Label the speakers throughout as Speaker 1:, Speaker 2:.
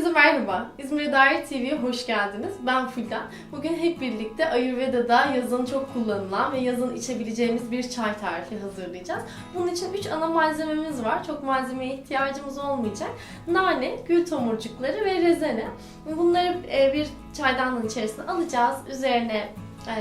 Speaker 1: Herkese merhaba. İzmir Daire TV'ye hoş geldiniz. Ben Fulden. Bugün hep birlikte Ayurveda'da yazın çok kullanılan ve yazın içebileceğimiz bir çay tarifi hazırlayacağız. Bunun için 3 ana malzememiz var. Çok malzemeye ihtiyacımız olmayacak. Nane, gül tomurcukları ve rezene. Bunları e, bir çaydanlığın içerisine alacağız. Üzerine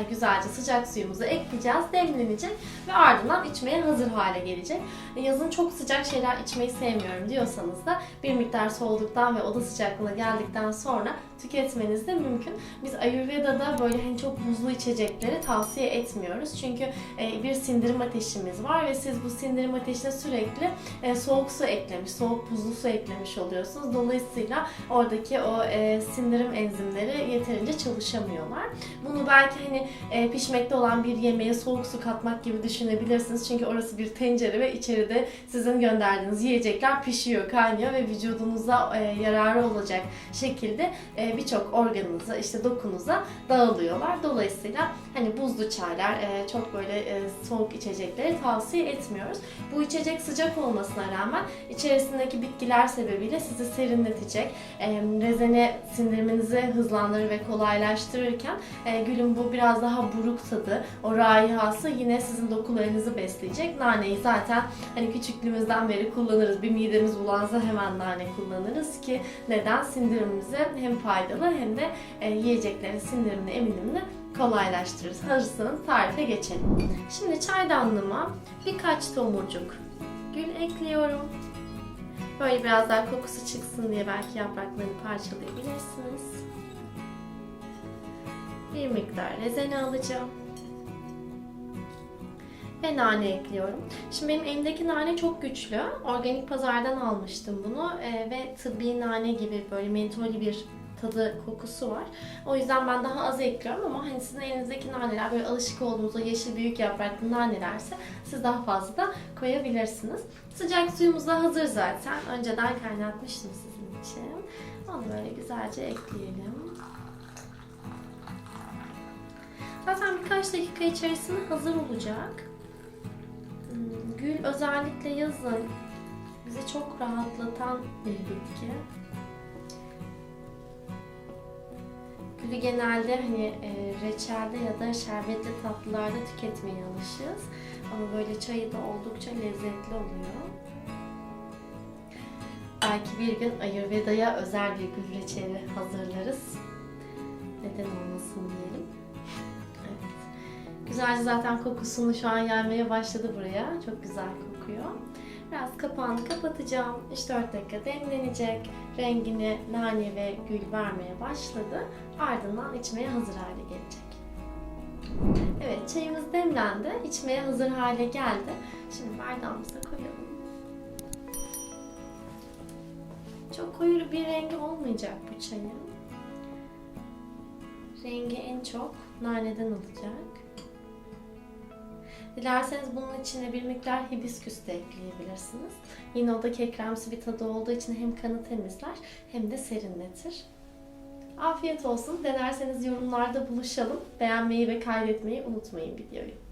Speaker 1: güzelce sıcak suyumuzu ekleyeceğiz, demlenecek ve ardından içmeye hazır hale gelecek. E, Yazın çok sıcak şeyler içmeyi sevmiyorum diyorsanız da bir miktar soğuduktan ve oda sıcaklığına geldikten sonra tüketmeniz de mümkün. Biz Ayurveda'da böyle hani çok buzlu içecekleri tavsiye etmiyoruz. Çünkü e, bir sindirim ateşimiz var ve siz bu sindirim ateşine sürekli e, soğuk su eklemiş, soğuk buzlu su eklemiş oluyorsunuz. Dolayısıyla oradaki o e, sindirim enzimleri yeterince çalışamıyorlar. Bunu belki hani e, pişmekte olan bir yemeğe soğuk su katmak gibi düşünebilirsiniz. Çünkü orası bir tencere ve içeride sizin gönderdiğiniz yiyecekler pişiyor, kaynıyor ve vücudunuza e, yararı olacak şekilde e, birçok organınıza, işte dokunuza dağılıyorlar. Dolayısıyla hani buzlu çaylar, e, çok böyle e, soğuk içecekleri tavsiye etmiyoruz. Bu içecek sıcak olmasına rağmen içerisindeki bitkiler sebebiyle sizi serinletecek, e, rezene sindiriminizi hızlandırır ve kolaylaştırırken e, gülün bu biraz daha buruk tadı, o raihası yine sizin dokularınızı besleyecek. Naneyi zaten hani küçüklüğümüzden beri kullanırız. Bir midemiz bulansa hemen nane kullanırız ki neden? Sindirimimize hem faydalı hem de e, yiyeceklerin sindirimini, eminimini kolaylaştırırız. Hazırsanız tarife geçelim. Şimdi çaydanlığıma birkaç tomurcuk gül ekliyorum. Böyle biraz daha kokusu çıksın diye belki yapraklarını parçalayabilirsiniz. Bir miktar rezene alacağım. Ve nane ekliyorum. Şimdi benim elimdeki nane çok güçlü. Organik pazardan almıştım bunu Ee, ve tıbbi nane gibi böyle mentolü bir tadı kokusu var. O yüzden ben daha az ekliyorum ama hani sizin elinizdeki naneler böyle alışık olduğunuz o yeşil büyük yapraklı nanelerse siz daha fazla da koyabilirsiniz. Sıcak suyumuz da hazır zaten. Önceden kaynatmıştım sizin için. Onu böyle güzelce ekleyelim. Zaten birkaç dakika içerisinde hazır olacak. Hmm, Gül özellikle yazın bizi çok rahatlatan bir bitki. Gülü genelde hani e, reçelde ya da şerbetli tatlılarda tüketmeye alışığız. Ama böyle çayı da oldukça lezzetli oluyor. Belki bir gün Ayurveda'ya özel bir gül reçeli hazırlarız. Neden olmasın diyelim. Güzelce zaten kokusunu şu an yaymaya başladı buraya. Çok güzel kokuyor. Biraz kapağını kapatacağım. 3-4 dakika demlenecek. Rengini nane ve gül vermeye başladı. Ardından içmeye hazır hale gelecek. Evet çayımız demlendi. İçmeye hazır hale geldi. Şimdi bardağımıza koyalım. Çok koyu bir rengi olmayacak bu çayın. Rengi en çok naneden alacak. Dilerseniz bunun içine bir miktar hibisküs de ekleyebilirsiniz. Yine o da kekremsi bir tadı olduğu için hem kanı temizler hem de serinletir. Afiyet olsun. Denerseniz yorumlarda buluşalım. Beğenmeyi ve kaydetmeyi unutmayın videoyu.